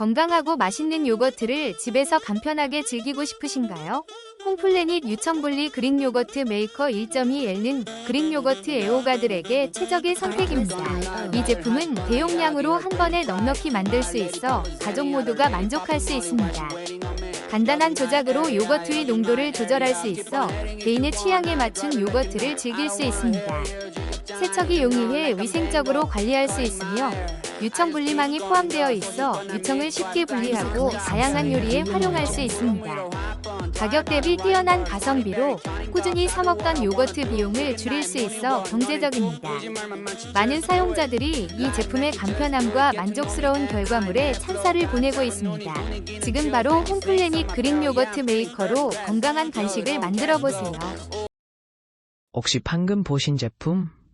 건강하고 맛있는 요거트를 집에서 간편하게 즐기고 싶으신가요? 홈플래닛 유청분리 그릭 요거트 메이커 1.2L는 그릭 요거트 애호가들에게 최적의 선택입니다. 이 제품은 대용량으로 한 번에 넉넉히 만들 수 있어 가족 모두가 만족할 수 있습니다. 간단한 조작으로 요거트의 농도를 조절할 수 있어 개인의 취향에 맞춘 요거트를 즐길 수 있습니다. 세척이 용이해 위생적으로 관리할 수 있으며 유청 분리망이 포함되어 있어 유청을 쉽게 분리하고 다양한 요리에 활용할 수 있습니다. 가격 대비 뛰어난 가성비로 꾸준히 사 먹던 요거트 비용을 줄일 수 있어 경제적입니다. 많은 사용자들이 이 제품의 간편함과 만족스러운 결과물에 찬사를 보내고 있습니다. 지금 바로 홈플래닛 그릭 요거트 메이커로 건강한 간식을 만들어 보세요. 혹시 방금 보신 제품